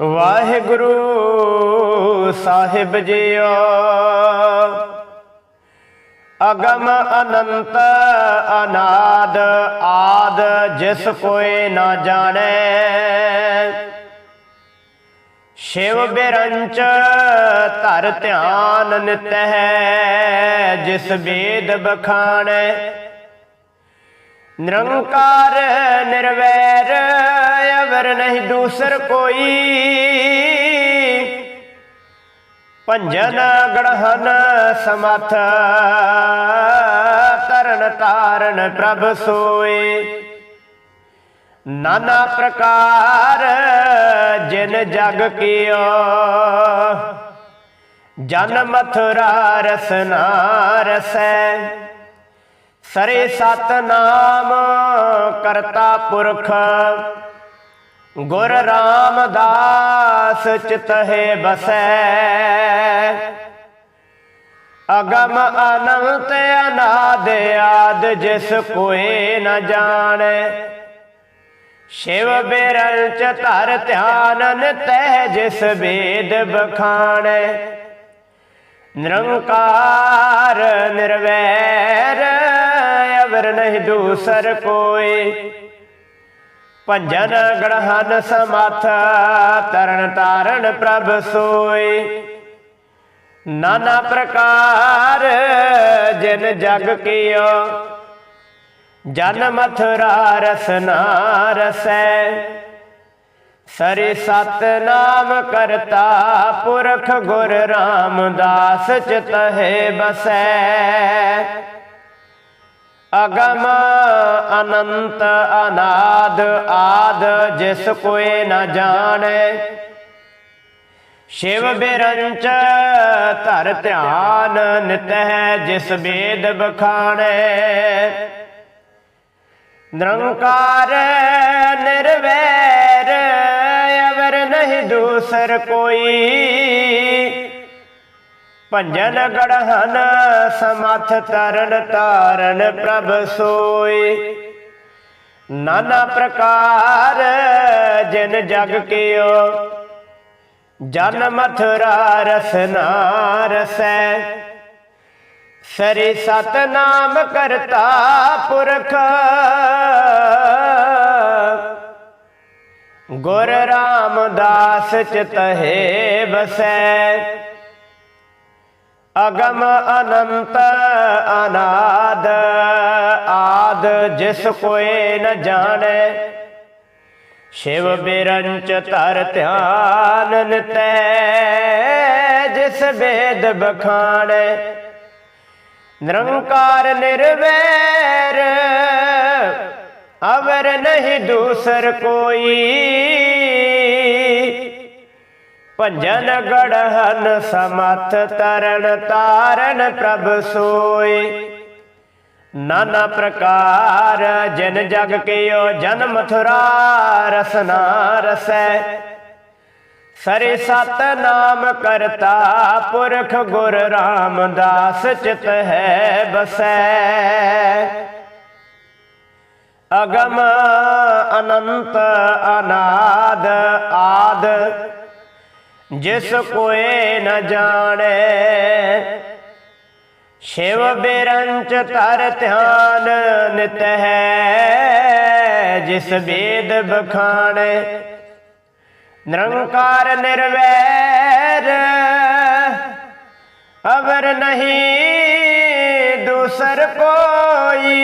ਵਾਹਿਗੁਰੂ ਸਾਹਿਬ JIO. ਅਗਮ ਅਨੰਤ ਅਨਾਦ ਆਦ ਜਿਸ ਕੋਏ ਨਾ ਜਾਣੈ। ਸ਼ਿਵ ਬਿਰੰਚ ਧਰ ਧਿਆਨ ਨਿਤ ਹੈ ਜਿਸ ਵੇਦ ਬਖਾਣੈ। ਨਿਰੰਕਾਰ ਨਿਰਵੈਰ ਅਵਰ ਨਹੀਂ ਦੂਸਰ ਕੋਈ। ਭੰਜਨ ਗੜਹਨ ਸਮਥ ਤਰਨ ਤਾਰਨ ਪ੍ਰਭ ਸੋਏ। ਨਾਨਾ ਪ੍ਰਕਾਰ ਜਿਨ ਜਗ ਕੀਓ ਜਨ ਮਥੁਰਾ ਰਸਨਾ ਰਸੈ। ਸਰੇ ਸਤਨਾਮ ਕਰਤਾ ਪੁਰਖ। ਗੁਰ ਰਾਮਦਾਸ ਚਿਤਹਿ ਬਸੈ। ਅਗਮ ਅਨੰਤ ਅਨਾਦ ਆਦ ਜਿਸ ਕੋਏ ਨ ਜਾਣੈ। ਸ਼ਿਵ ਬਿਰਲ ਚ ਧਰ ਧਿਆਨਨ ਨਿਤਹਿ ਜਿਸ ਵੇਦ ਬਖਾਣੈ। ਨਿਰੰਕਾਰ ਨਿਰਵੈਰ ਅਵਰ ਨਹੀਂ ਦੂਸਰ ਕੋਈ। ਭੰਜਨ ਗੜਹਨ ਸਮਾਥ ਤਰਨ ਤਾਰਨ ਪ੍ਰਭ ਸੋਈ ਨਾਨਾ ਪ੍ਰਕਾਰ ਜਿਨ ਜਗ ਕੀਓ, ਜਨ ਮਥੁਰਾ ਰਸਨਾ ਰਸੈ ਸਰੇ ਸਤ ਨਾਮ ਕਰਤਾ ਪੁਰਖ ਗੁਰ ਰਾਮਦਾਸ ਚਿਤ ਹੈ ਬਸੈ। ਅਗਮ ਅਨੰਤ ਅਨਾਦ ਆਦ, ਜਿਸ ਕੋਏ ਨ ਜਾਣੈ। ਸ਼ਿਵ ਬਿਰੰਚ ਧਰ ਧਿਆਨ ਨਿਤ ਹੈ ਜਿਸ ਵੇਦ ਬਖਾਣੈ। ਨਿਰੰਕਾਰ ਨਿਰਵੈਰ, ਅਵਰ ਨਹੀਂ ਦੂਸਰ ਕੋਈ। ਭੰਜਨ ਗੜਹਨ ਸਮਥ ਤਰਨ ਤਾਰਨ ਪ੍ਰਭ ਸੋਏ। ਨਾਨਾ ਪ੍ਰਕਾਰ ਜਨ ਜਗ ਕੀਓ ਜਨ ਮਥੁਰਾ ਰਸਨਾ ਰਸੈ ਸਰੀ ਸਤ ਨਾਮ ਕਰਤਾ ਪੁਰਖ, ਗੁਰ ਰਾਮਦਾਸ ਚਿਤਹਿ ਬਸੈ ਅਗਮ ਅਨੰਤ ਅਨਾਦ, ਆਦ ਜਿਸ ਕੋਏ ਨ ਜਾਣੈ। ਸ਼ਿਵ ਬਿਰੰਚ ਧਰ ਧਿਆਨ ਨਿਤੈ, ਜਿਸ ਵੇਦ ਬਖਾਣੈ। ਨਿਰੰਕਾਰ ਨਿਰਵੈਰ, ਅਵਰ ਨਹੀਂ ਦੂਸਰ ਕੋਈ। ਭੰਜਨ ਗੜਹਨ ਸਮਥ ਤਰਨ ਤਾਰਨ ਪ੍ਰਭ ਸੋਈ ਨਾਨਾ ਪ੍ਰਕਾਰ ਜਨ ਜਗ ਕੀਓ ਜਨ ਮਥੁਰਾ ਰਸਨਾ ਰਸੈ। ਸਰੇ ਸਤ ਨਾਮ ਕਰਤਾ ਪੁਰਖ ਗੁਰ ਰਾਮਦਾਸ ਚਿਤ ਹੈ ਬਸੈ। ਅਗਮ ਅਨੰਤ ਅਨਾਦ ਆਦ ਜਿਸ ਕੋਏ ਨ ਜਾਣੈ, ਸ਼ਿਵ ਬਿਰੰਚ ਤਰ ਧਿਆਨ ਨਿਤ ਹੈ ਜਿਸ ਵੇਦ ਬਖਾਣੈ। ਨਿਰੰਕਾਰ ਨਿਰਵੈਰ, ਅਵਰ ਨਹੀਂ ਦੂਸਰ ਕੋਈ।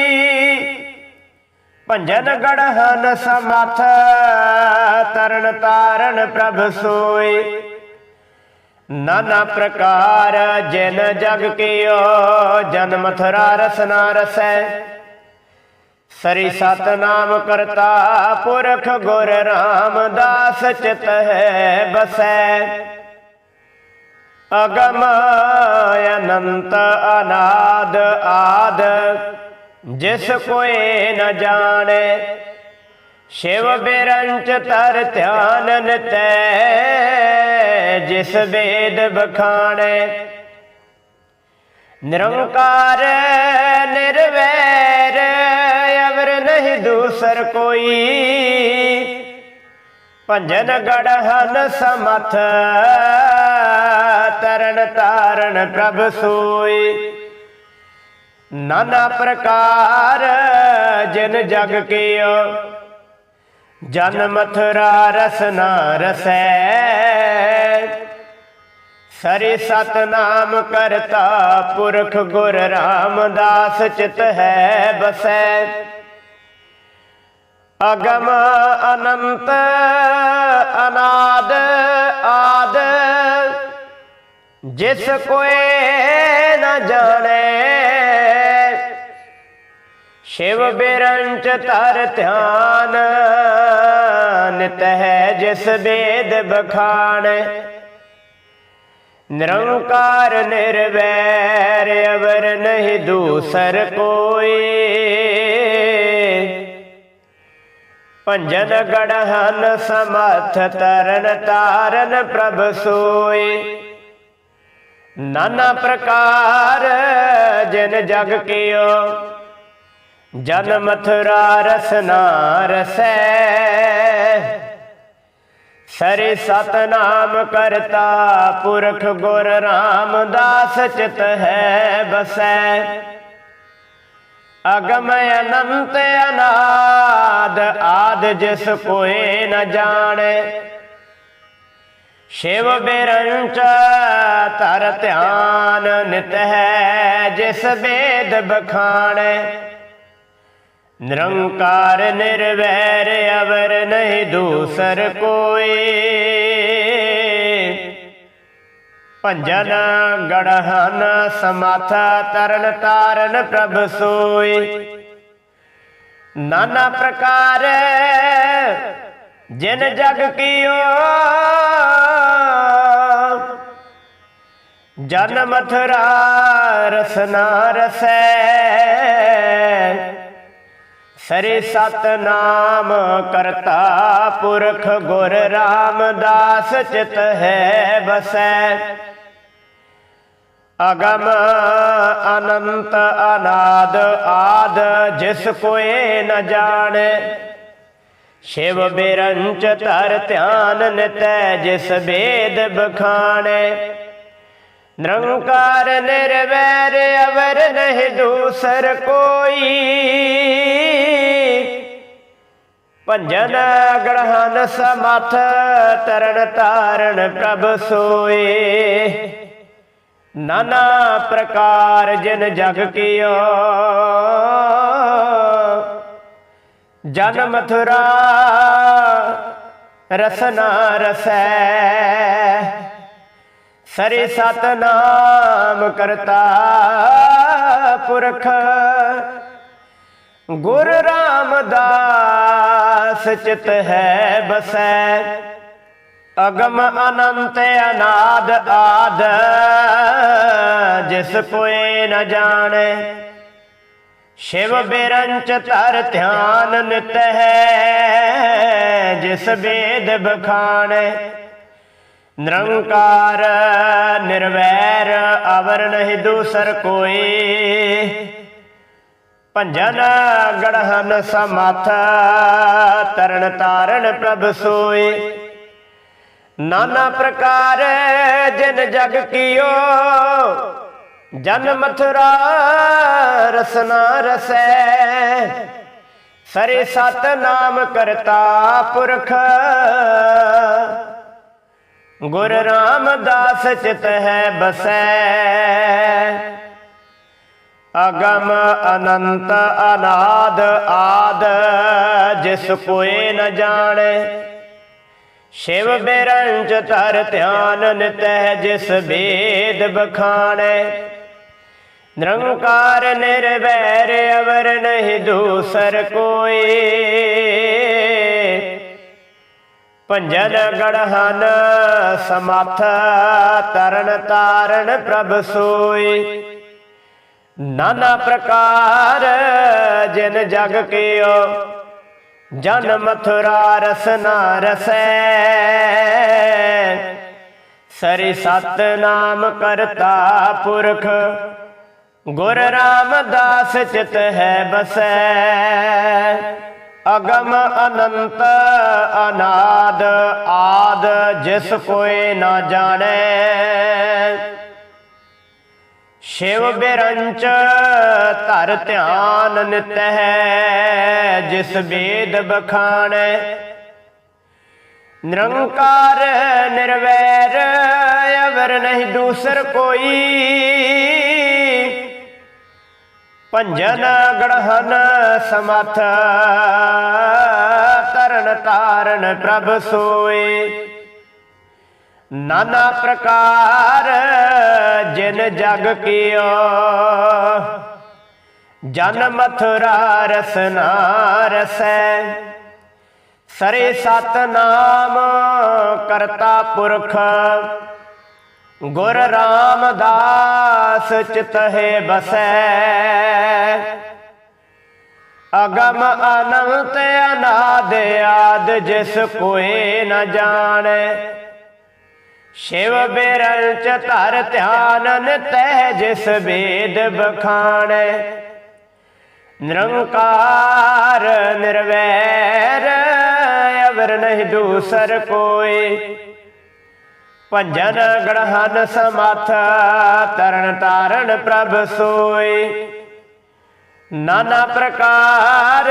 ਭੰਜਨ ਗੜਹਨ ਸਮਥ ਤਰਨ ਤਾਰਨ ਪ੍ਰਭ ਸੋਈ। ਨਾਨਾ ਪ੍ਰਕਾਰ ਜਿਨ ਜਗ ਕੀਓ, ਜਨ ਮਥੁਰਾ ਰਸਨਾ ਰਸੈ। ਸਰੀ ਸਤਨਾਮ ਕਰਤਾ ਪੁਰਖ ਗੁਰ ਰਾਮਦਾਸ ਚਿਤ ਹੈ ਬਸੈ। ਅਗਮ ਅਨੰਤ ਅਨਾਦ ਆਦ, ਜਿਸ ਕੋਏ ਨ ਜਾਣੈ ਸ਼ਿਵ ਬਿਰੰਚ ਤਰ ਧਿਆਨ ਨਿਤੈ, ਜਿਸ ਵੇਦ ਬਖਾਣੈ। ਨਿਰੰਕਾਰ ਨਿਰਵੈਰ, ਅਵਰ ਨਹੀਂ ਦੂਸਰ ਕੋਈ। ਭੰਜਨ ਗੜ ਹਨ ਸਮਥ, ਤਰਨ ਤਾਰਨ ਪ੍ਰਭ ਸੋਈ। ਨਾਨਾ ਪ੍ਰਕਾਰ ਜਨ ਜਗ ਕੀਓ ਜਨ ਮਥੁਰਾ ਰਸਨਾ ਰਸੈ। ਸਰੀ ਸਤਨਾਮ ਕਰਤਾ ਪੁਰਖ ਗੁਰ ਰਾਮਦਾਸ ਚਿਤ ਹੈ ਬਸੈ। ਅਗਮ ਅਨੰਤ ਅਨਾਦ ਆਦ। ਜਿਸ ਕੋਏ ਨ ਜਾਣੇ ਸ਼ਿਵ ਬਿਰੰਚ ਤਰ ਧਿਆਨ, ਨਿਤ ਹੈ ਜਿਸ ਵੇਦ ਬਖਾਣ ਨਿਰੰਕਾਰ ਨਿਰਵੈਰ, ਅਵਰ ਨਹੀਂ ਦੂਸਰ ਕੋਈ। ਭੰਜਨ ਗੜਹਨ ਸਮਰਥ ਤਰਨ ਤਾਰਨ ਪ੍ਰਭ ਸੋਏ ਨਾਨਾ ਪ੍ਰਕਾਰ ਜਨ ਜਗ ਕੀਓ ਜਨ ਮਥੁਰਾ ਰਸਨਾ ਰਸੈ। ਸਰੇ ਸਤਨਾਮ ਕਰਤਾ ਪੁਰਖ ਗੁਰ ਰਾਮਦਾਸ ਚਿਤ ਹੈ ਬਸੈ। ਅਗਮ ਅਨੰਤ ਅਨਾਦ ਆਦ ਜਿਸ ਕੋਏ ਨ ਜਾਣੇ। ਸ਼ਿਵ ਬਿਰੰਚ ਤਰ ਧਿਆਨ ਨਿਤ ਹੈ ਜਿਸ ਵੇਦ ਬਖਾਣੇ। ਨਿਰੰਕਾਰ ਨਿਰਵੈਰ ਅਵਰ ਨਹੀਂ ਦੂਸਰ ਕੋਈ। ਭੰਜਨ ਗੜਹਨ ਸਮਥ ਤਰਨ ਤਾਰਨ ਪ੍ਰਭ ਸੋਏ ਨਾਨਾ ਪ੍ਰਕਾਰ ਜਿਨ ਜਗ ਕੀਓ। ਜਨ ਮਥੁਰਾ ਰਸਨਾ ਰਸੈ। ਸਰੇ ਸਤਨਾਮ ਕਰਤਾ ਪੁਰਖ ਗੁਰ ਰਾਮਦਾਸ ਚਿਤ ਹੈ ਬਸੈ ਅਗਮ ਅਨੰਤ ਅਨਾਦ ਆਦ ਜਿਸ ਕੋਏ ਨ ਜਾਣੇ। ਸ਼ਿਵ ਬਿਰੰਚ ਧਰ ਧਿਆਨ ਨਿਤੈ ਜਿਸ ਵੇਦ ਬਖਾਣੇ। ਨਿਰੰਕਾਰ ਨਿਰਵੈਰ ਅਵਰ ਨਹੀਂ ਦੂਸਰ ਕੋਈ। ਭੰਜਨ ਗ੍ਰਹਨ ਸਮਥ ਤਰਨ ਤਾਰਨ ਪ੍ਰਭ ਸੋਏ। ਨਾਨਾ ਪ੍ਰਕਾਰ ਜਿਨ ਜਗ ਕੀਓ। ਜਨ ਮਥੁਰਾ ਰਸਨਾ ਰਸੈ। ਸਰੇ ਸਤਨਾਮ ਕਰਤਾ ਪੁਰਖ। ਗੁਰ ਰਾਮਦਾਸ ਚਿਤ ਹੈ ਬਸੈ। ਅਗਮ ਅਨੰਤ ਅਨਾਦ ਆਦ, ਜਿਸ ਕੋਏ ਨ ਜਾਣੇ। ਸ਼ਿਵ ਬਿਰੰਚ ਧਰ ਧਿਆਨ ਨਿਤ ਹੈ, ਜਿਸ ਵੇਦ ਬਖਾਣੇ। ਨਿਰੰਕਾਰ ਨਿਰਵੈਰ ਅਵਰ ਨਹੀਂ ਦੂਸਰ ਕੋਈ। ਭੰਜਨ ਗੜਹਨ ਸਮਥ, ਤਰਨ ਤਾਰਨ ਪ੍ਰਭ ਸੋਏ। ਨਾਨਾ ਪ੍ਰਕਾਰ ਜਿਨ ਜਗ ਕੀਓ, ਜਨ ਮਥੁਰਾ ਰਸਨਾ ਰਸੈ। ਸਰੇ ਸਤ ਨਾਮ ਕਰਤਾ ਪੁਰਖ, ਗੁਰ ਰਾਮਦਾਸ ਚਿਤ ਹੈ ਬਸੈ। ਅਗਮ ਅਨੰਤ ਅਨਾਦ ਆਦ, ਜਿਸ ਕੋਏ ਨ ਜਾਣੇ। ਸ਼ਿਵ ਬਿਰੰਚ ਧਰ ਧਿਆਨ ਨਿਤੈ ਜਿਸ ਵੇਦ ਬਖਾਣੇ। ਨਿਰੰਕਾਰ ਨਿਰਵੈਰ ਅਵਰ ਨਹੀਂ ਦੂਸਰ ਕੋਈ। ਭੰਜਨ ਗੜਹਨ ਸਮਥ ਤਰਨ ਤਾਰਨ ਪ੍ਰਭ ਸੋਈ। ਨਾਨਾ ਪ੍ਰਕਾਰ ਜਿਨ ਜਗ ਕੀਓ ਜਨ ਮਥੁਰਾ ਰਸਨਾ ਰਸੈ। ਸਰੀ ਸਤ ਨਾਮ ਕਰਤਾ ਪੁਰਖ, ਗੁਰ ਰਾਮਦਾਸ ਚਿਤ ਹੈ ਬਸੈ। ਅਗਮ ਅਨੰਤ ਅਨਾਦ ਆਦ ਜਿਸ ਕੋਏ ਨਾ ਜਾਣੈ। ਸ਼ਿਵ ਬਿਰੰਚ ਧਰ ਧਿਆਨ ਨਿਤ ਹੈ ਜਿਸ ਵੇਦ ਬਖਾਣੈ। ਨਿਰੰਕਾਰ ਨਿਰਵੈਰ ਅਵਰ ਨਹੀਂ ਦੂਸਰ ਕੋਈ। ਭੰਜਨ ਗੜਹਨ ਸਮਥ ਤਰਨ ਤਾਰਨ ਪ੍ਰਭ ਸੋਏ। ਨਾਨਾ ਪ੍ਰਕਾਰ ਜਿਨ ਜਗ ਕੀਓ। ਜਨ ਮਥੁਰਾ ਰਸਨਾ ਰਸੈ। ਸਰੇ ਸਤ ਨਾਮ ਕਰਤਾ ਪੁਰਖ। ਗੁਰ ਰਾਮਦਾਸ ਚਿਤਹਿ ਬਸੈ। ਅਗਮ ਅਨੰਤ ਅਨਾਦ ਆਦ ਜਿਸ ਕੋਏ ਨ ਜਾਣੈ। ਸ਼ਿਵ ਬਿਰਲ ਚ ਧਰ ਧਿਆਨ ਨਿਤਹਿ ਜਿਸ ਵੇਦ ਬਖਾਣੈ ਨਿਰੰਕਾਰ ਨਿਰਵੈਰ ਅਵਰ ਨਹੀਂ ਦੂਸਰ ਕੋਈ ਭੰਜਨ ਗੜਹਨ ਸਮਾਥ ਤਰਨ ਤਾਰਨ ਪ੍ਰਭ ਸੋਏ। ਨਾਨਾ ਪ੍ਰਕਾਰ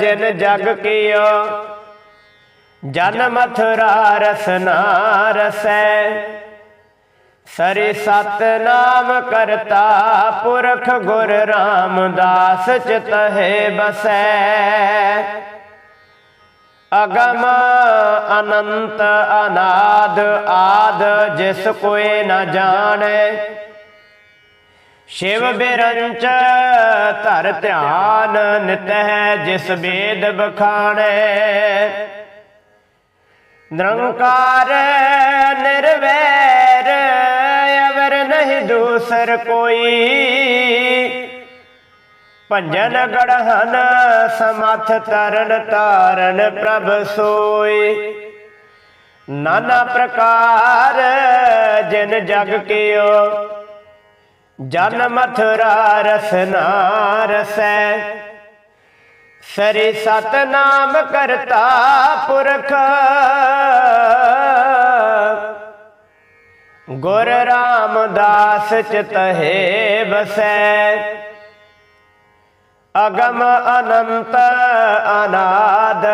ਜਿਨ ਜਗ ਕੀਓ ਜਨ ਮਥੁਰਾ ਰਸਨਾ ਰਸੈ। ਸਰੇ ਸਤ ਨਾਮ ਕਰਤਾ ਪੁਰਖ ਗੁਰ ਰਾਮਦਾਸ ਚਿਤ ਹੈ ਬਸੈ। ਅਗਮ ਅਨੰਤ ਅਨਾਦ ਆਦ ਜਿਸ ਕੋਏ ਨ ਜਾਣੈ। ਸ਼ਿਵ ਬਿਰੰਚ ਧਰ ਧਿਆਨ ਨਿਤ ਹੈ ਜਿਸ ਵੇਦ ਬਖਾਣੈ। ਨਿਰੰਕਾਰ, ਨਿਰਵੈਰ, ਅਵਰ ਨਹੀਂ ਦੂਸਰ ਕੋਈ। ਭੰਜਨ ਗੜਹਨ, ਸਮਥ ਤਰਨ ਤਾਰਨ ਪ੍ਰਭ ਸੋਈ। ਨਾਨਾ ਪ੍ਰਕਾਰ, ਜਿਨ ਜਗ ਕੀਓ, ਜਨ ਮਥੁਰਾ ਰਸਨਾ ਰਸੈ। ਸਰੀ ਸਤਨਾਮ ਕਰਤਾ ਪੁਰਖ। ਗੁਰ ਰਾਮਦਾਸ ਚਿਤਹਿ ਬਸੈ ਅਗਮ ਅਨੰਤ ਅਨਾਦ,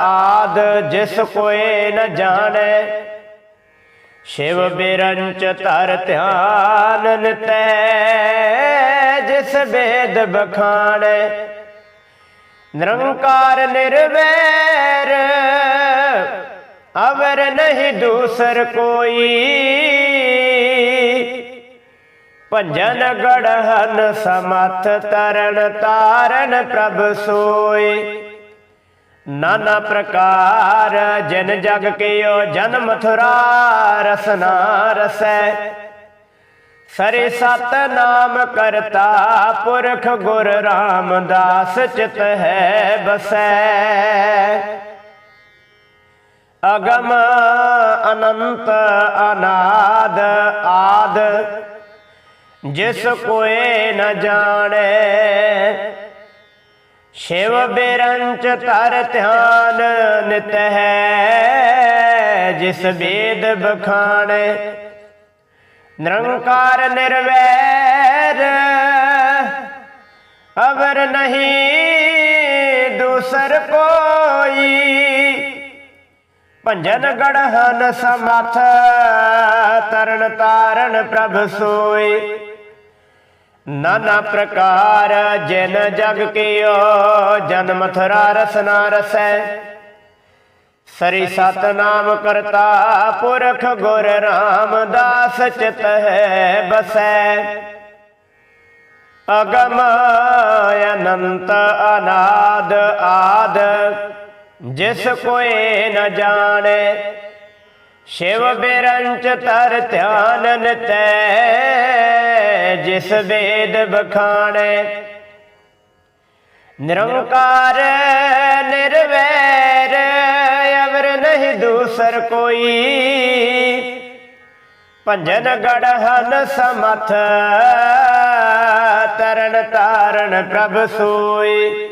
ਆਦ ਜਿਸ ਕੋਏ ਨ ਜਾਣੈ। ਸ਼ਿਵ ਬਿਰੰਚ ਧਰ ਧਿਆਨ ਨਿਤੈ, ਜਿਸ ਵੇਦ ਬਖਾਣੈ। ਨਿਰੰਕਾਰ ਨਿਰਵੈਰ, ਅਵਰ ਨਹੀਂ ਦੂਸਰ ਕੋਈ। ਭੰਜਨ ਗੜਹਨ ਸਮਥ ਤਰਨ ਤਾਰਨ ਪ੍ਰਭ ਸੋਈ। ਨਾਨਾ ਪ੍ਰਕਾਰ ਜਨ ਜਗ ਕੀਓ ਜਨ ਮਥੁਰਾ ਰਸਨਾ ਰਸੈ। ਸਰੇ ਸਤਨਾਮ ਕਰਤਾ ਪੁਰਖ ਗੁਰ ਰਾਮਦਾਸ ਚਿਤ ਹੈ ਬਸੈ। ਅਗਮ ਅਨੰਤ ਅਨਾਦ ਆਦ, ਜਿਸ ਕੋਏ ਨ ਜਾਣੈ। ਸ਼ਿਵ ਬਿਰੰਚ ਤਰ ਧਿਆਨ ਨਿਤ ਹੈ, ਜਿਸ ਵੇਦ ਬਖਾਣੈ। ਨਿਰੰਕਾਰ, ਨਿਰਵੈਰ। ਅਵਰ ਨਹੀਂ, ਦੂਸਰ ਕੋਈ। ਭੰਜਨ ਗੜਹਨ ਸਮਥ, ਤਰਨ ਤਾਰਨ ਪ੍ਰਭ ਸੋਏ ਨਾਨਾ ਪ੍ਰਕਾਰ, ਜਿਨ ਜਗ ਕੀਓ ਜਨ ਮਥੁਰਾ ਰਸਨਾ ਰਸੈ। ਸਰੀ ਸਤ ਨਾਮ ਕਰਤਾ ਪੁਰਖ ਗੁਰ ਰਾਮਦਾਸ ਚਿਤ ਹੈ ਬਸੈ। ਅਗਮ ਅਨੰਤ ਅਨਾਦ ਆਦ ਜਿਸ ਕੋਏ ਨ ਜਾਣੈ। ਸ਼ਿਵ ਬਿਰੰਚ ਤਰ ਧਿਆਨ ਨਿਤੈ ਜਿਸ ਵੇਦ ਬਖਾਣੈ। ਨਿਰੰਕਾਰ ਨਹੀਂ ਦੂਸਰ ਕੋਈ ਭੰਜਨ ਗੜਹਨ ਸਮਥ ਤਰਨ ਤਾਰਨ ਪ੍ਰਭ ਸੋਈ।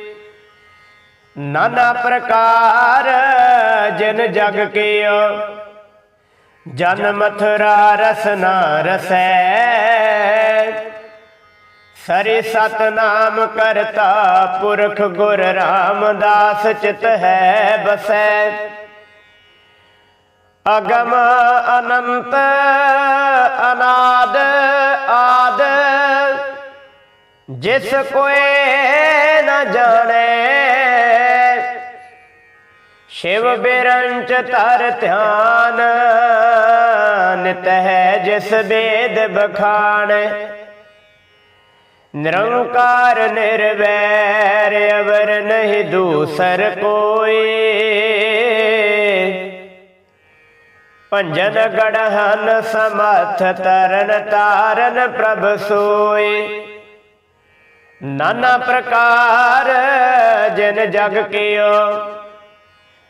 ਨਾਨਾ ਪ੍ਰਕਾਰ ਜਿਨ ਜਗ ਕੀਓ ਜਨ ਮਥੁਰਾ ਰਸਨਾ ਰਸੈ ਸਰੀ ਸਤਨਾਮ ਕਰਤਾ ਪੁਰਖ ਗੁਰ ਰਾਮਦਾਸ ਚਿਤ ਹੈ ਬਸੈ। ਅਗਮ ਅਨੰਤ ਅਨਾਦ ਆਦ। ਜਿਸ ਕੋਏ ਨ ਜਾਣੇ, ਸ਼ਿਵ ਬਿਰੰਚ ਤਰ ਧਿਆਨ। ਨਿਤ ਹੈ ਜਿਸ ਵੇਦ ਬਖਾਣ ਨਿਰੰਕਾਰ ਨਿਰਵੈਰ ਅਵਰ ਨਹੀਂ ਦੂਸਰ ਕੋਈ। ਭੰਜਨ ਗੜਹਨ ਸਮਥ ਤਰਨ ਤਾਰਨ ਪ੍ਰਭ ਸੋਏ। ਨਾਨਾ ਪ੍ਰਕਾਰ ਜਨ ਜਗ ਕੀਓ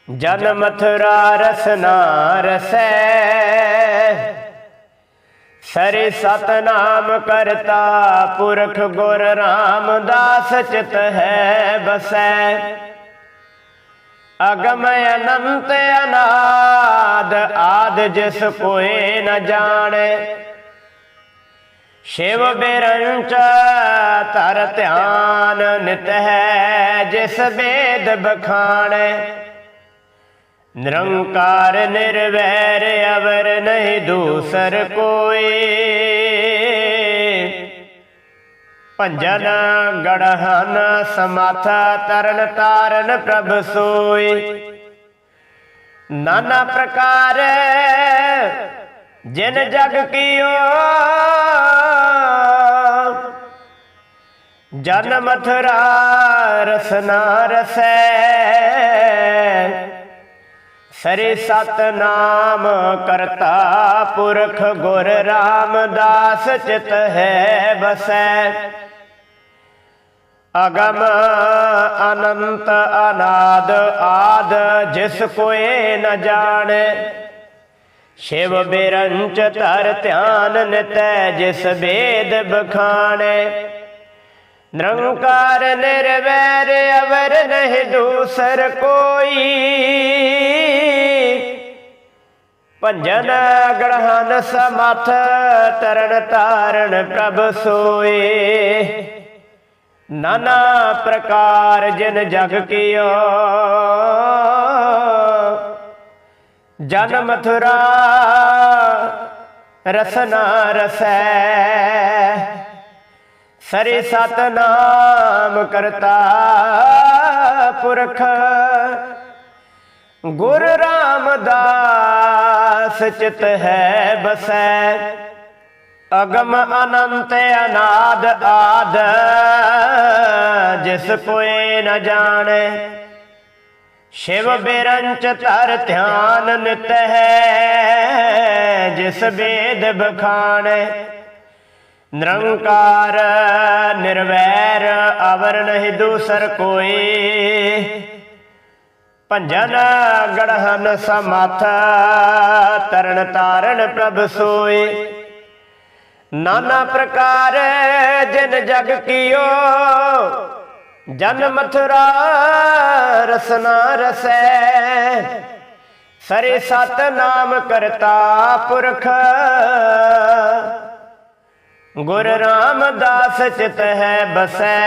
ਜਨ ਮਥੁਰਾ ਰਸਨਾ ਰਸੈ। ਸਰੇ ਸਤਨਾਮ ਕਰਤਾ ਪੁਰਖ ਗੁਰ ਰਾਮਦਾਸ ਚਿਤ ਹੈ ਬਸੈ। ਅਗਮ ਅਨੰਤ ਅਨਾਦ ਆਦ ਜਿਸ ਕੋਏ ਨ ਜਾਣੇ। ਸ਼ਿਵ ਬਿਰੰਚ ਤਰ ਧਿਆਨ ਨਿਤ ਹੈ ਜਿਸ ਵੇਦ ਬਖਾਣੇ। ਨਿਰੰਕਾਰ ਨਿਰਵੈਰ ਅਵਰ ਨਹੀਂ ਦੂਸਰ ਕੋਈ। ਭੰਜਨ ਗੜਹਨ ਸਮਥ ਤਰਨ ਤਾਰਨ ਪ੍ਰਭ ਸੋਈ। ਨਾਨਾ ਪ੍ਰਕਾਰ ਜਿਨ ਜਗ ਕੀਓ, ਜਨ ਮਥੁਰਾ ਰਸਨਾ ਰਸੈ। ਸਰੇ ਸਤ ਨਾਮ ਕਰਤਾ ਪੁਰਖ ਗੁਰ ਰਾਮਦਾਸ ਚਿਤ ਹੈ ਬਸੈ। ਅਗਮ ਅਨੰਤ ਅਨਾਦ ਆਦ ਜਿਸ ਕੋਏ ਨ ਜਾਣੇ। ਸ਼ਿਵ ਬਿਰੰਚ ਧਰ ਧਿਆਨ ਨਿਤੈ ਜਿਸ ਵੇਦ ਬਖਾਣੇ। ਨਿਰੰਕਾਰ ਨਿਰਵੈਰ ਅਵਰ ਨਹੀਂ ਦੂਸਰ ਕੋਈ। ਭੰਜਨ ਗੜਹਨ ਸਮਥ ਤਰਨ ਤਾਰਨ ਪ੍ਰਭ ਸੋਏ। ਨਾਨਾ ਪ੍ਰਕਾਰ ਜਿਨ ਜਗ ਕੀਓ। ਜਨ ਮਥੁਰਾ ਰਸਨਾ ਰਸੈ। ਸਰੇ ਸਤਨਾਮ ਕਰਤਾ ਪੁਰਖ। ਗੁਰ ਰਾਮਦਾਸ ਚਿਤ ਹੈ ਬਸੈ। ਅਗਮ ਅਨੰਤ ਅਨਾਦ ਆਦ, ਜਿਸ ਕੋਏ ਨ ਜਾਣੇ। ਸ਼ਿਵ ਬਿਰੰਚ ਧਰ ਧਿਆਨ ਨਿਤ ਹੈ, ਜਿਸ ਵੇਦ ਬਖਾਣੇ ਨਿਰੰਕਾਰ ਨਿਰਵੈਰ ਅਵਰ ਨਹੀਂ ਦੂਸਰ ਕੋਈ। ਭੰਜਨ ਗੜਹਨ ਸਮਥ, ਤਰਨ ਤਾਰਨ ਪ੍ਰਭ ਸੋਈ। ਨਾਨਾ ਪ੍ਰਕਾਰ ਜਿਨ ਜਗ ਕੀਓ, ਜਨ ਮਥੁਰਾ ਰਸਨਾ ਰਸੈ। ਸਰੇ ਸਤ ਨਾਮ ਕਰਤਾ ਪੁਰਖ। ਗੁਰ ਰਾਮਦਾਸ ਚਿਤ ਹੈ ਬਸੈ।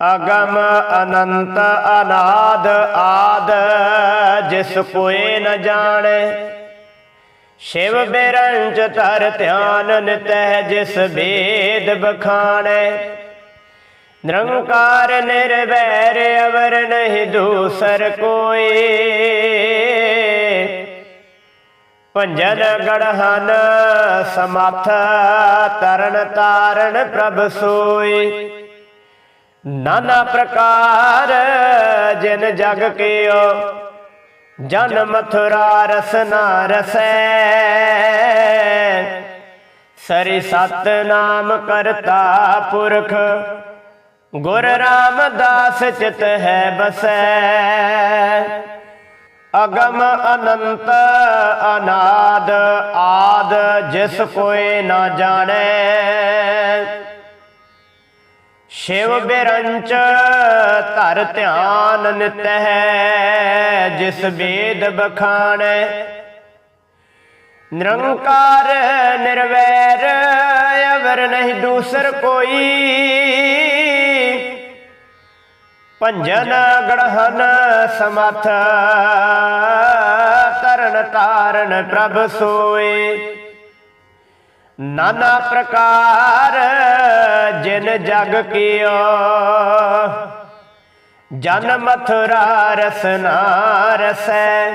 ਅਗਮ ਅਨੰਤ ਅਨਾਦ ਆਦ, ਜਿਸ ਕੋਏ ਨ ਜਾਣੇ। ਸ਼ਿਵ ਬਿਰੰਚ ਧਰ ਧਿਆਨ ਨਿਤੈ ਜਿਸ ਵੇਦ ਬਖਾਣੇ। ਨਿਰੰਕਾਰ ਨਿਰਵੈਰ ਅਵਰ ਨਹੀਂ ਦੂਸਰ ਕੋਈ ਭੰਜਨ ਗੜਹਨ ਸਮਥ ਤਰਨ ਤਾਰਨ ਪ੍ਰਭ ਸੋਈ ਨਾਨਾ ਪ੍ਰਕਾਰ ਜਿਨ ਜਗ ਕੀਓ ਜਨ ਮਥੁਰਾ ਰਸਨਾ ਰਸੈ। ਸਰੀ ਸਤ ਨਾਮ ਕਰਤਾ ਪੁਰਖ, ਗੁਰ ਰਾਮਦਾਸ ਚਿਤ ਹੈ ਬਸੈ। ਅਗਮ ਅਨੰਤ ਅਨਾਦ ਆਦ ਜਿਸ ਕੋਏ ਨਾ ਜਾਣੈ। ਸ਼ਿਵ ਬਿਰੰਚ ਧਰ ਧਿਆਨ ਨਿਤ ਹੈ, ਜਿਸ ਵੇਦ ਬਖਾਣੈ। ਨਿਰੰਕਾਰ ਨਿਰਵੈਰ, ਅਵਰ ਨਹੀਂ ਦੂਸਰ ਕੋਈ। ਭੰਜਨ ਗੜਹਨ ਸਮਥ ਤਰਨ ਤਾਰਨ ਪ੍ਰਭ ਸੋਏ। ਨਾਨਾ ਪ੍ਰਕਾਰ ਜਿਨ ਜਗ ਕੀਓ। ਜਨ ਮਥੁਰਾ ਰਸਨਾ ਰਸੈ।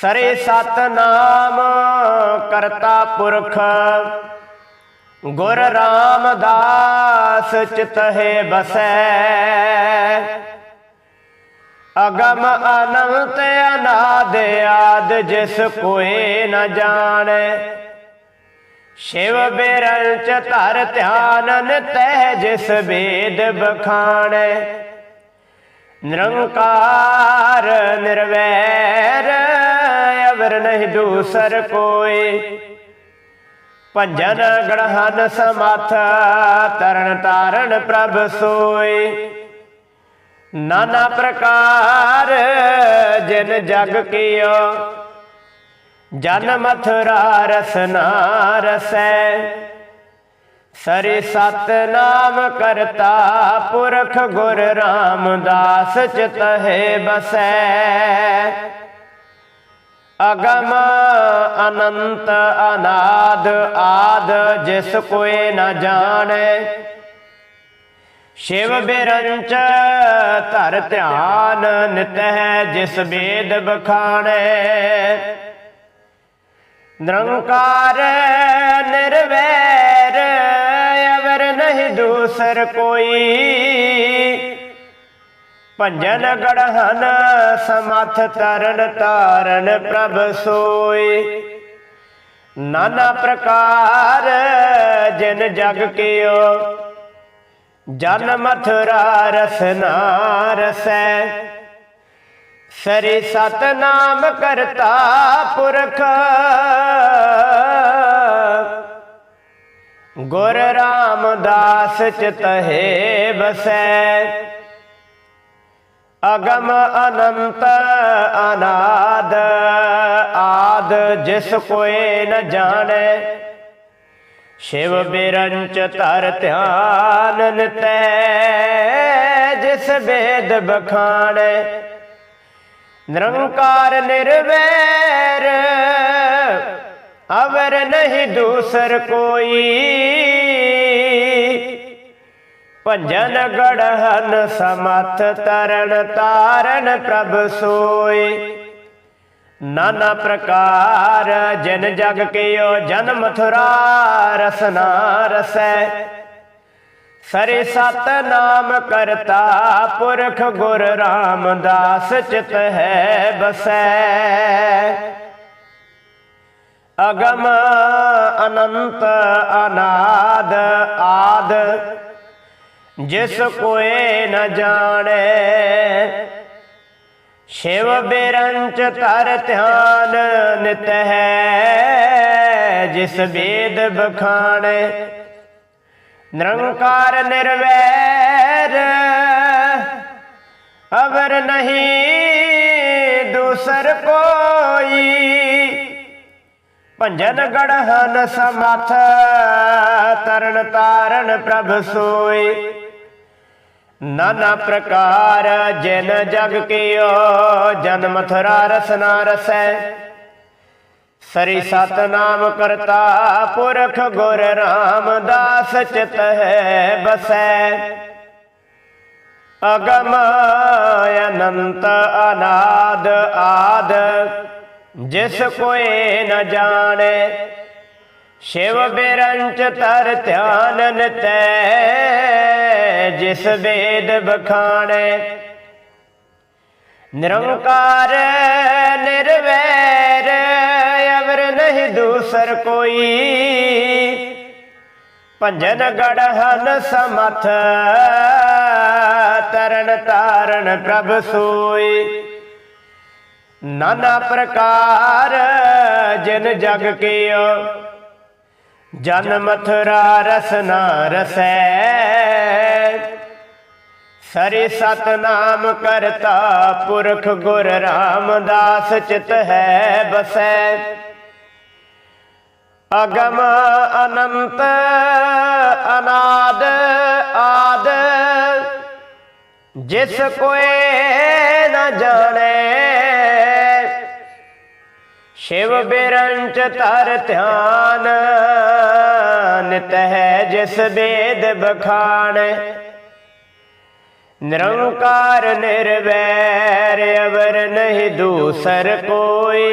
ਸਰੇ ਸਤ ਨਾਮ ਕਰਤਾ ਪੁਰਖ। ਗੁਰ ਰਾਮਦਾਸ ਚਿਤਹਿ ਬਸੈ। ਅਗਮ ਅਨੰਤ ਅਨਾਦ ਆਦ ਜਿਸ ਕੋਏ ਨ ਜਾਣੈ। ਸ਼ਿਵ ਬਿਰਲ ਚ ਧਰ ਧਿਆਨ ਨਿਤਹਿ ਜਿਸ ਵੇਦ ਬਖਾਣੈ। ਨਿਰੰਕਾਰ ਨਿਰਵੈਰ ਅਵਰ ਨਹੀਂ ਦੂਸਰ ਕੋਈ ਭੰਜਨ ਗੜਹਨ ਸਮਾਥ ਤਰਨ ਤਾਰਨ ਪ੍ਰਭ ਸੋਏ। ਨਾਨਾ ਪ੍ਰਕਾਰ ਜਿਨ ਜਗ ਕੀਓ ਜਨ ਮਥੁਰਾ ਰਸਨਾ ਰਸੈ। ਸਰੇ ਸਤ ਨਾਮ ਕਰਤਾ ਪੁਰਖ ਗੁਰ ਰਾਮਦਾਸ ਚਿਤ ਹੈ ਬਸੈ। ਅਗਮ ਅਨੰਤ ਅਨਾਦ ਆਦ ਜਿਸ ਕੋਏ ਨ ਜਾਣੈ। ਸ਼ਿਵ ਬਿਰੰਚ ਧਰ ਧਿਆਨ ਨਿਤ ਹੈ ਜਿਸ ਵੇਦ ਬਖਾਣੈ। ਨਿਰੰਕਾਰ ਨਿਰਵੈਰ, ਅਵਰ ਨਹੀਂ ਦੂਸਰ ਕੋਈ। ਭੰਜਨ ਗੜਹਨ ਸਮਥ ਤਰਨ ਤਾਰਨ ਪ੍ਰਭ ਸੋਈ। ਨਾਨਾ ਪ੍ਰਕਾਰ ਜਨ ਜਗ ਕੀਓ, ਜਨ ਮਥੁਰਾ ਰਸਨਾ ਰਸੈ। ਸਰੇ ਸਤਨਾਮ ਕਰਤਾ ਪੁਰਖ। ਗੁਰ ਰਾਮਦਾਸ ਚਿਤਹਿ ਬਸੈ ਅਗਮ ਅਨੰਤ ਅਨਾਦ, ਆਦ ਜਿਸ ਕੋਏ ਨ ਜਾਣੈ। ਸ਼ਿਵ ਬਿਰੰਚ ਧਰ ਧਿਆਨ ਨਿਤੈ, ਜਿਸ ਵੇਦ ਬਖਾਣੈ। ਨਿਰੰਕਾਰ ਨਿਰਵੈਰ, ਅਵਰ ਨਹੀਂ ਦੂਸਰ ਕੋਈ। ਭੰਜਨ ਗੜਹਨ ਸਮਤ ਤਰਨ ਤਾਰਨ ਪ੍ਰਭ ਸੋਈ। ਨਾਨਾ ਪ੍ਰਕਾਰ ਜਨ ਜਗ ਕੀਓ ਜਨ ਮਥੁਰਾ ਰਸਨਾ ਰਸੈ। ਸਰੇ ਸਤਨਾਮ ਕਰਤਾ ਪੁਰਖ ਗੁਰ ਰਾਮਦਾਸ ਚਿਤ ਹੈ ਬਸੈ। ਅਗਮ ਅਨੰਤ ਅਨਾਦ ਆਦ, ਜਿਸ ਕੋਏ ਨ ਜਾਣੈ। ਸ਼ਿਵ ਬਿਰੰਚ ਤਰ ਧਿਆਨ ਨਿਤ ਹੈ, ਜਿਸ ਵੇਦ ਬਖਾਣੈ। ਨਿਰੰਕਾਰ, ਨਿਰਵੈਰ। ਅਵਰ ਨਹੀਂ ਦੂਸਰ ਕੋਈ। ਭੰਜਨ ਗੜਹਨ ਸਮਥ, ਤਰਨ ਤਾਰਨ ਪ੍ਰਭ ਸੋਈ। ਨਾਨਾ ਪ੍ਰਕਾਰ ਜਿਨ ਜਗ ਕੀਓ ਜਨ ਮਥੁਰਾ ਰਸਨਾ ਰਸੈ। ਸਰੀ ਸਤ ਨਾਮ ਕਰਤਾ ਪੁਰਖ ਗੁਰ ਰਾਮਦਾਸ ਚਿਤ ਹੈ ਬਸੈ। ਅਗਮ ਅਨੰਤ ਅਨਾਦ ਆਦ ਜਿਸ ਕੋਏ ਨ ਜਾਣੈ। ਸ਼ਿਵ ਬਿਰੰਚ ਤਰ ਧਿਆਨ ਨਿਤੈ ਜਿਸ ਵੇਦ ਬਖਾਣੈ ਨਿਰੰਕਾਰ ਨਹੀਂ ਦੂਸਰ ਕੋਈ। ਭੰਜਨ ਗੜ ਹਨ ਸਮਥ, ਤਰਨ ਤਾਰਨ ਪ੍ਰਭ ਸੋਈ। ਨਾਨਾ ਪ੍ਰਕਾਰ ਜਨ ਜਗ ਕੀਓ ਜਨ ਮਥੁਰਾ ਰਸਨਾ ਰਸੈ। ਸਰੀ ਸਤਨਾਮ ਕਰਤਾ ਪੁਰਖ ਗੁਰ ਰਾਮਦਾਸ ਚਿਤ ਹੈ ਬਸੈ। ਅਗਮ ਅਨੰਤ ਅਨਾਦ ਆਦ। ਜਿਸ ਕੋਏ ਨ ਜਾਣੇ, ਸ਼ਿਵ ਬਿਰੰਚ ਤਰ ਧਿਆਨ। ਨਿਤ ਹੈ ਜਿਸ ਵੇਦ ਬਖਾਣ ਨਿਰੰਕਾਰ ਨਿਰਵੈਰ ਅਵਰ ਨਹੀਂ ਦੂਸਰ ਕੋਈ।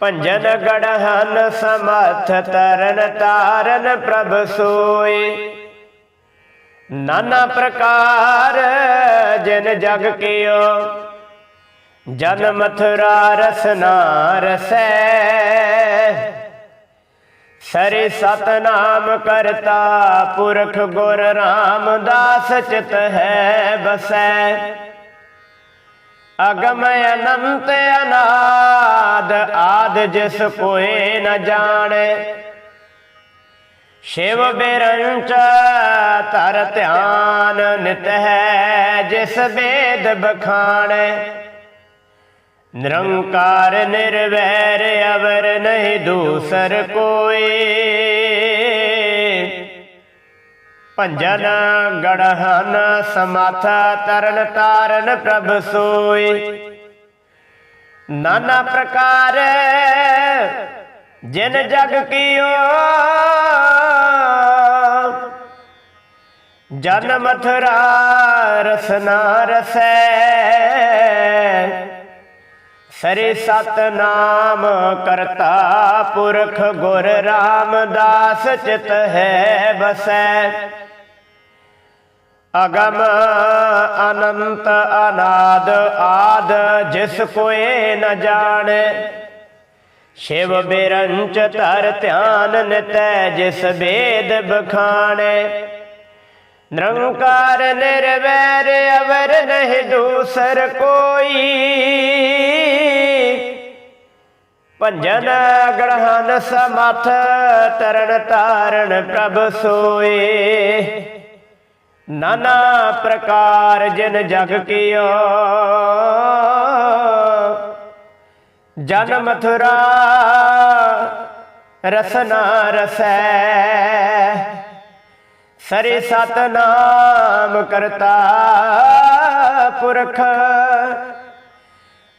ਭੰਜਨ ਗੜਹਨ ਸਮਥ ਤਰਨ ਤਾਰਨ ਪ੍ਰਭ ਸੋਏ ਨਾਨਾ ਪ੍ਰਕਾਰ ਜਨ ਜਗ ਕੀਓ ਜਨ ਮਥੁਰਾ ਰਸਨਾ ਰਸੈ। ਸਰੀ ਸਤਨਾਮ ਕਰਤਾ ਪੁਰਖ ਗੁਰ ਰਾਮਦਾਸ ਚਿਤ ਹੈ ਬਸੈ। ਅਗਮ ਅਨੰਤ ਅਨਾਦ ਆਦ ਜਿਸ ਕੋਏ ਨ ਜਾਣੇ। ਸ਼ਿਵ ਬਿਰੰਚ ਤਰ ਧਿਆਨ ਨਿਤ ਹੈ ਜਿਸ ਵੇਦ ਬਖਾਣੇ। ਨਿਰੰਕਾਰ ਨਿਰਵੈਰ ਅਵਰ ਨਹੀਂ ਦੂਸਰ ਕੋਈ ਭੰਜਨ ਗੜਹਨ ਸਮਥ ਤਰਨ ਤਾਰਨ ਪ੍ਰਭ ਸੋਈ। ਨਾਨਾ ਪ੍ਰਕਾਰ ਜਿਨ ਜਗ ਕੀਓ, ਜਨ ਮਥੁਰਾ ਰਸਨਾ ਰਸੈ। ਸਰੇ ਸਤ ਨਾਮ ਕਰਤਾ ਪੁਰਖ ਗੁਰ ਰਾਮਦਾਸ ਚਿਤ ਹੈ ਬਸੈ। ਅਗਮ ਅਨੰਤ ਅਨਾਦ ਆਦ ਜਿਸ ਕੋਏ ਨ ਜਾਣੇ। ਸ਼ਿਵ ਬਿਰੰਚ ਧਰ ਧਿਆਨ ਨਿਤੈ ਜਿਸ ਵੇਦ ਬਖਾਣੇ। ਨਿਰੰਕਾਰ ਨਿਰਵੈਰ ਅਵਰ ਨਹੀਂ ਦੂਸਰ ਕੋਈ। ਭੰਜਨ ਗ੍ਰਹਨ ਸਮਥ ਤਰਨ ਤਾਰਨ ਪ੍ਰਭ ਸੋਏ। ਨਾਨਾ ਪ੍ਰਕਾਰ ਜਿਨ ਜਗ ਕੀਓ। ਜਨ ਮਥੁਰਾ ਰਸਨਾ ਰਸੈ। ਸਰੇ ਸਤਨਾਮ ਕਰਤਾ ਪੁਰਖ।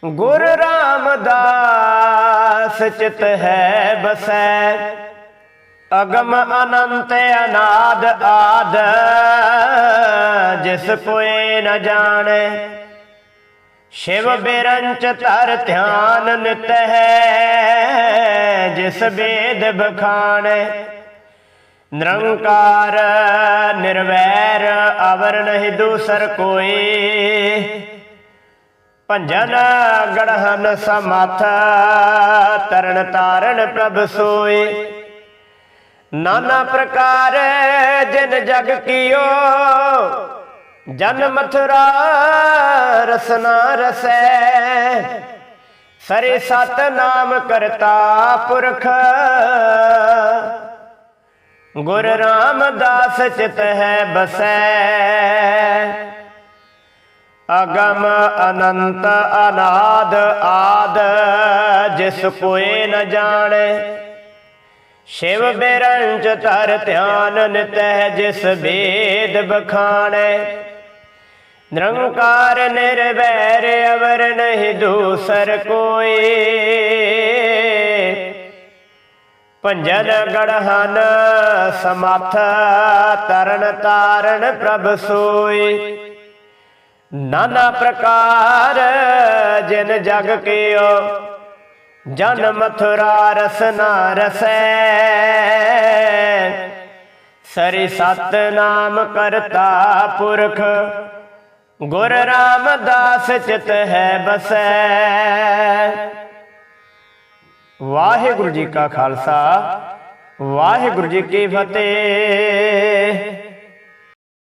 ਗੁਰ ਰਾਮਦਾਸ ਚਿਤ ਹੈ ਬਸੈ। ਅਗਮ ਅਨੰਤ ਅਨਾਦ ਆਦ, ਜਿਸ ਕੋਏ ਨ ਜਾਣੇ। ਸ਼ਿਵ ਬਿਰੰਚ ਧਰ ਧਿਆਨ ਨਿਤ ਹੈ ਜਿਸ ਵੇਦ ਬਖਾਣੇ। ਨਿਰੰਕਾਰ ਨਿਰਵੈਰ ਅਵਰ ਨਹੀਂ ਦੂਸਰ ਕੋਈ। ਭੰਜਨ ਗੜਹਨ ਸਮਥ, ਤਰਨ ਤਾਰਨ ਪ੍ਰਭ ਸੋਈ। ਨਾਨਾ ਪ੍ਰਕਾਰ ਜਿਨ ਜਗ ਕੀਓ, ਜਨ ਮਥੁਰਾ ਰਸਨਾ ਰਸੈ। ਸਰੇ ਸਤ ਨਾਮ ਕਰਤਾ ਪੁਰਖ। ਗੁਰ ਰਾਮਦਾਸ ਚਿਤ ਹੈ ਬਸੈ। ਅਗਮ ਅਨੰਤ ਅਨਾਦ ਆਦ, ਜਿਸ ਕੋਏ ਨ ਜਾਣੇ। ਸ਼ਿਵ ਬਿਰੰਚ ਤਰ ਧਿਆਨ ਨਿਤੈ ਜਿਸ ਵੇਦ ਬਖਾਣੇ। ਨਿਰੰਕਾਰ ਨਿਰਵੈਰ ਅਵਰ ਨਹੀਂ ਦੂਸਰ ਕੋਈ ਭੰਜਨ ਗੜਹਨ ਸਮਥ ਤਰਨ ਤਾਰਨ ਪ੍ਰਭ ਸੋਈ ਨਾਨਾ ਪ੍ਰਕਾਰ ਜਿਨ ਜਗ ਕੀਓ ਜਨ ਮਥੁਰਾ ਰਸਨਾ ਰਸੈ। ਸਰੀ ਸਤ ਨਾਮ ਕਰਤਾ ਪੁਰਖ, ਗੁਰ ਰਾਮਦਾਸ ਚਿਤ ਹੈ ਬਸੈ। ਵਾਹਿਗੁਰੂ ਜੀ ਕਾ ਖਾਲਸਾ, ਵਾਹਿਗੁਰੂ ਜੀ ਕੀ ਫਤਿਹ।